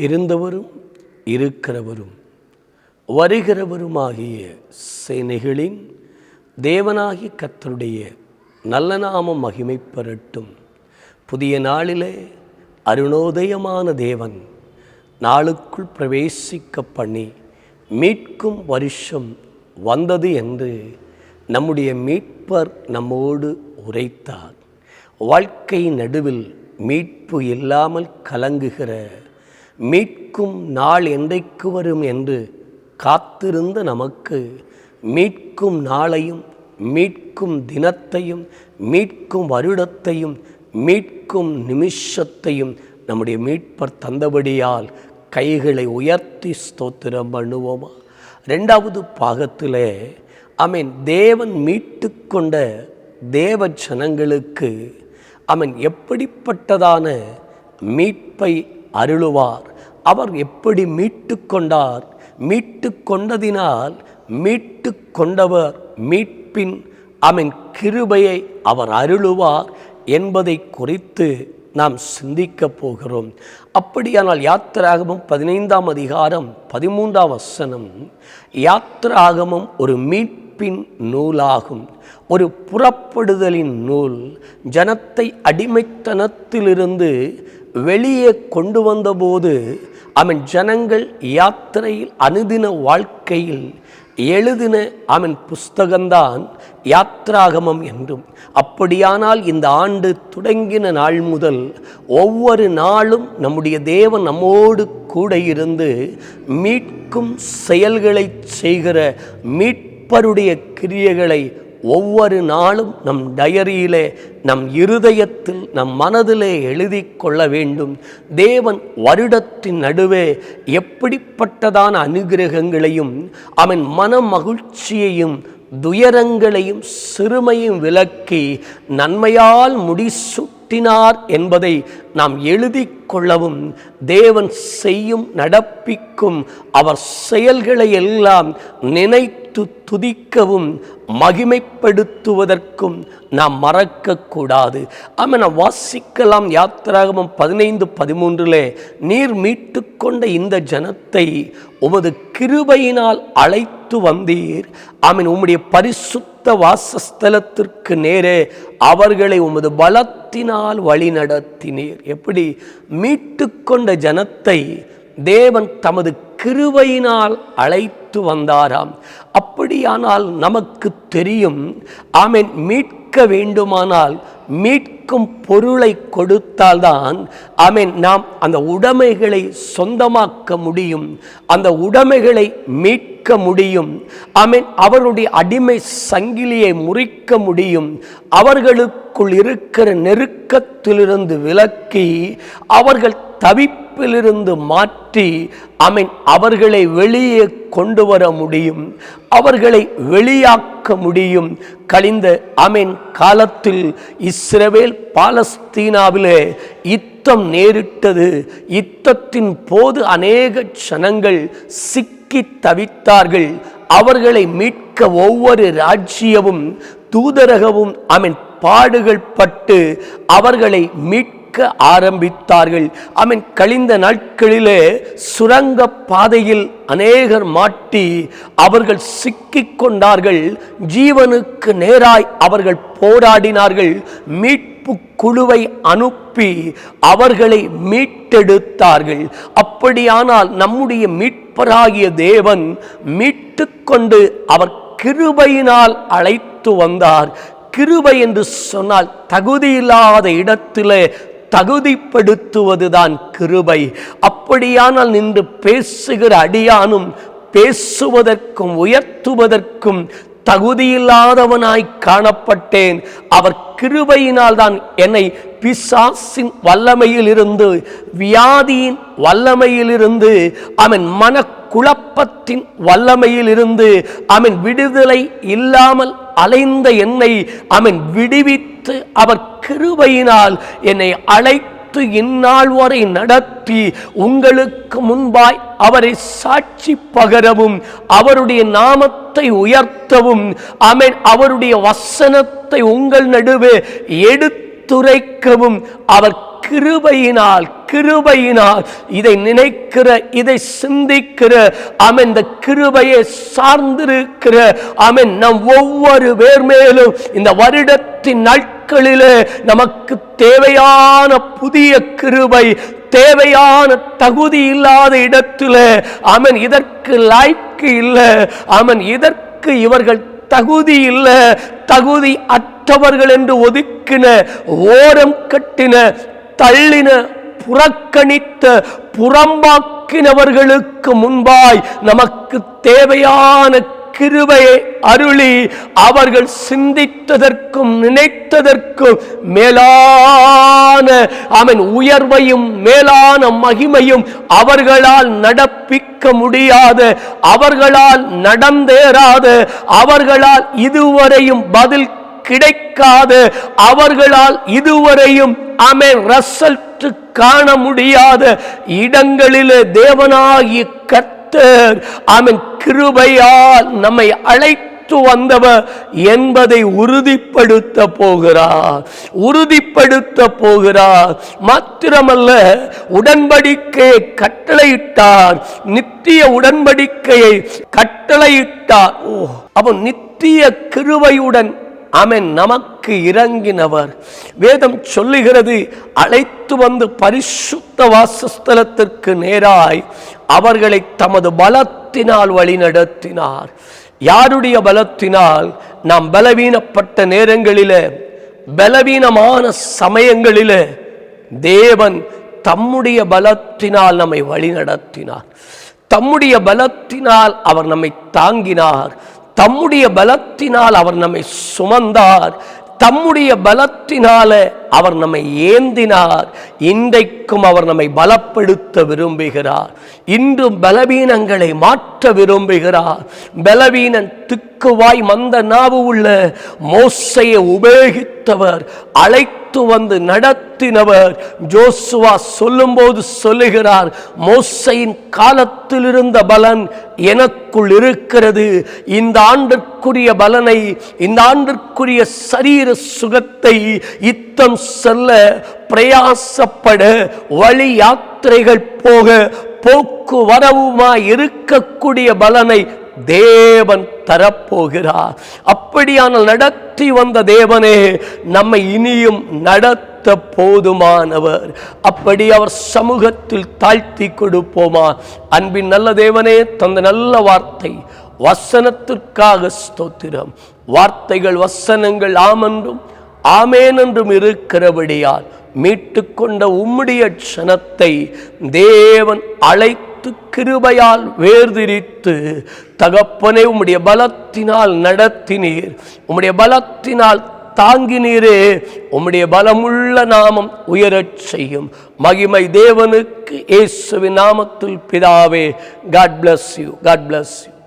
இருந்தவரும் இருக்கிறவரும் வருகிறவருமாகிய சேனைகளின் தேவனாகிய கத்தருடைய நல்ல நாமம் மகிமை பெறட்டும் புதிய நாளிலே அருணோதயமான தேவன் நாளுக்குள் பிரவேசிக்க பண்ணி மீட்கும் வருஷம் வந்தது என்று நம்முடைய மீட்பர் நம்மோடு உரைத்தார். வாழ்க்கை நடுவில் மீட்பு இல்லாமல் கலங்குகிற மீட்கும் நாள் என்றைக்கு வரும் என்று காத்திருந்த நமக்கு மீட்கும் நாளையும் மீட்கும் தினத்தையும் மீட்கும் வருடத்தையும் மீட்கும் நிமிஷத்தையும் நம்முடைய மீட்பர் தந்தபடியால் கைகளை உயர்த்தி ஸ்தோத்திரம் பண்ணுவோமா? ரெண்டாவது பாகத்திலே அமீன் தேவன் மீட்டு கொண்ட தேவ ஜனங்களுக்கு அவன் எப்படிப்பட்டதான மீட்பை அருளுவார். அவர் எப்படி மீட்டு கொண்டார்? மீட்டு கொண்டதினால் மீட்டு கொண்டவர் மீட்பின் அவன் கிருபையை அவர் அருளுவார் என்பதை குறித்து நாம் சிந்திக்கப் போகிறோம். அப்படியானால் யாத்திராகமம் பதினைந்தாம் அதிகாரம் பதிமூன்றாம் வசனம் யாத்திராகமம் ஒரு மீட்பின் நூலாகும். ஒரு புறப்படுதலின் நூல் ஜனத்தை அடிமைத்தனத்திலிருந்து வெளியே கொண்டு வந்தபோது அவன் ஜனங்கள் யாத்திரையில் அனுதின வாழ்க்கையில் எழுதின அவன் புஸ்தகம்தான் யாத்ராகமம் என்றும். அப்படியானால் இந்த ஆண்டு தொடங்கின நாள் முதல் ஒவ்வொரு நாளும் நம்முடைய தேவன் நம்மோடு கூட இருந்து மீட்கும் செயல்களை செய்கிற மீட்பருடைய கிரியைகளை ஒவ்வொரு நாளும் நம் டயரியிலே நம் இருதயத்தில் நம் மனதிலே எழுதி கொள்ள வேண்டும். தேவன் வருடத்தின் நடுவே எப்படிப்பட்டதான அனுகிரகங்களையும் அவன் மன மகிழ்ச்சியையும் துயரங்களையும் சிறுமையும் விலக்கி நன்மையால் முடிசூட்டினார் என்பதை நாம் எழுதி கொள்ளவும் தேவன் செய்யும் நடப்பிக்கும் அவர் செயல்களை எல்லாம் நினைத்து துதிக்கவும் மகிமைப்படுத்துவதற்கும் நாம் மறக்கக்கூடாது. ஆமாம் நான் வாசிக்கலாம் யாத்திராகமம் பதினைந்து பதிமூன்றிலே நீர் மீட்டு கொண்ட இந்த ஜனத்தை உமது கிருபையினால் அழைத்து வந்தீர். ஆமீன் உம்முடைய பரிசுத்த வாசஸ்தலத்திற்கு நேரே அவர்களை உமது பலத்தினால் வழி நடத்தினீர். எப்படி? மீட்டு கொண்ட ஜனத்தை தேவன் தமது கிருபையினால் அழைத்து வந்தாராம். அப்படியானால் நமக்கு தெரியும் ஆமேன் மீட்க வேண்டுமானால் மீட்கும் பொருளை கொடுத்தால்தான் ஆமேன் நாம் அந்த உடைமைகளை சொந்தமாக்க முடியும் அந்த உடைமைகளை மீட்க முடியும் ஆமேன் அவருடைய அடிமை சங்கிலியை முறிக்க முடியும் அவர்களுக்குள் இருக்கிற நெருக்கத்திலிருந்து விலக்கி அவர்கள் தவிப்பிலிருந்து மாற்றி அமீன் அவர்களை வெளியே கொண்டு வர முடியும் அவர்களை வெளியாக்க முடியும். கழிந்த அமீன் காலத்தில் இஸ்ரவேல் பாலஸ்தீனாவிலே யுத்தம் நேரிட்டது. யுத்தத்தின் போது அநேக சனங்கள் சிக்கி தவித்தார்கள். அவர்களை மீட்க ஒவ்வொரு ராஜ்யமும் தூதரகவும் அமீன் பாடுகள் பட்டு அவர்களை மீட்க ஆரம்பித்தார்கள். அவன் கழிந்த நாட்களிலே சுரங்க பாதையில் அநேகர் மாட்டி அவர்கள் சிக்கிக் கொண்டார்கள். ஜீவனுக்கு நேராய் அவர்கள் போராடினார்கள். மீட்பு குழுவை அனுப்பி அவர்களை மீட்டெடுத்தார்கள். அப்படியானால் நம்முடைய மீட்பராகிய தேவன் மீட்டு கொண்டு அவர் கிருபையினால் அழைத்து வந்தார். கிருபை என்று சொன்னால் தகுதியில்லாத இடத்திலே தகுதிப்படுத்துவதுதான் கிருபை. அப்படியானால் நின்று பேசுகிற அடியானும் பேசுவதற்கும் உயர்த்துவதற்கும் தகுதியில்லாதவனாய் காணப்பட்டேன். அவர் கிருபையினால் தான் என்னை பிசாசின் வல்லமையிலிருந்து வியாதியின் வல்லமையிலிருந்து அவன் மன குழப்பத்தின் வல்லமையிலிருந்து அவன் விடுதலை இல்லாமல் அலைந்த என்னை அவன் விடுவித்து அவர் கிருபையினால் என்னை அழைத்து இந்நாள் வரை நடத்தி உங்களுக்கு முன்பாய் அவரை சாட்சி பகரவும் அவருடைய நாமத்தை உயர்த்தவும் அமேன் அவருடைய வசனத்தை உங்கள் நடுவே எடுத்துரைக்கவும் அவர் கிருபையினால் கிருபையினால் இதை நினைக்கிற இதை சிந்திக்கிற அவன் இந்த கிருபையை சார்ந்திருக்கிற அவன் நம் ஒவ்வொரு பேர் மேலும் இந்த வருடத்தின் நாட்களிலே நமக்கு தேவையான புதிய கிருபை தேவையான தகுதி இல்லாத இடத்துல அவன் இதற்கு லாய்க்கு இல்லை அவன் இதற்கு இவர்கள் தகுதி இல்லை தகுதி அற்றவர்கள் என்று ஒதுக்கின ஓரம் கட்டின தள்ளின புறக்கணித்த புறம்பாக்கினவர்களுக்கு முன்பாய் நமக்கு தேவையான கிருபையை அருளி அவர்கள் சிந்தித்ததற்கும் நினைத்ததற்கும் மேலான அவன் உயர்வையும் மேலான மகிமையும் அவர்களால் நடப்பிக்க முடியாத அவர்களால் நடந்தேறாத அவர்களால் இதுவரையும் பதில் கிடைக்காது அவர்களால் இதுவரையும் ஆமென் ரசல்ட்டு காண முடியாத இடங்களிலே தேவனாகிய கர்த்தர் ஆமென் கிருபையால் நம்மை அழைத்து வந்தவர் என்பதை உறுதிப்படுத்த போகிறார். உறுதிப்படுத்த போகிறார். மாத்திரமல்ல உடன்படிக்கையை கட்டளையிட்டார். நித்திய உடன்படிக்கையை கட்டளையிட்டார். ஓ அப்போ நித்திய கிருவையுடன் ஆமென். நமக்கு இறங்கினவர் வேதம் சொல்லுகிறது அழைத்து வந்து பரிசுத்த வாசஸ்தலத்திற்கு நேராய் அவர்களை தமது பலத்தினால் வழிநடத்தினார். யாருடைய பலத்தினால்? நாம் பலவீனப்பட்ட நேரங்களிலே பலவீனமான சமயங்களிலே தேவன் தம்முடைய பலத்தினால் நம்மை வழிநடத்தினார். தம்முடைய பலத்தினால் அவர் நம்மை தாங்கினார். தம்முடைய பலத்தினால் அவர் நம்மை சுமந்தார். தம்முடைய பலத்தினால அவர் நம்மை ஏந்தினார். இன்றைக்கும் அவர் நம்மை பலப்படுத்த விரும்புகிறார். இன்றும் பலவீனங்களை மாற்ற விரும்புகிறார். பலவீனன் திக்குவாய் மந்த நாவு உள்ள மோசையை உபயோகித்தவர் அழைத்து வந்து நடத்தினவர் ஜோசுவா சொல்லும்போது சொல்லுகிறார் மோசையின் காலத்தில் இருந்த பலன் எனக்குள் இருக்கிறது. இந்த ஆண்டிற்குரிய பலனை இந்த ஆண்டிற்குரிய சரீர சுகத்தை இத்தம் செல்ல பிரயாசப்பட வழி யாத்திரைகள் போக போக்குவரவுமாய் இருக்கக்கூடிய பலனை தேவன் தரப்போகிறார். அப்படியான நடத்தி வந்த தேவனே நம்மை இனியும் நடத்த போதுமானவர். அப்படி அவர் சமூகத்தில் தாழ்த்தி கொடுப்போமா? அன்பின் நல்ல தேவனே தந்த நல்ல வார்த்தை. வசனத்திற்காக ஸ்தோத்திரம். வார்த்தைகள் வசனங்கள் ஆமென்றும் ஆமேன் என்றும் இருக்கிறபடியால் மீட்டு கொண்ட உம்முடைய க்ஷணத்தை தேவன் அழைத்து கிருபையால் வேர்திரித்து தகப்பனை உம்முடைய பலத்தினால் நடத்தினீர். உம்முடைய பலத்தினால் தாங்கினீரே. உம்முடைய பலமுள்ள நாமம் உயரச் செய்யும். மகிமை தேவனுக்கு இயேசுவின் நாமத்தில் பிதாவே. God bless you God bless you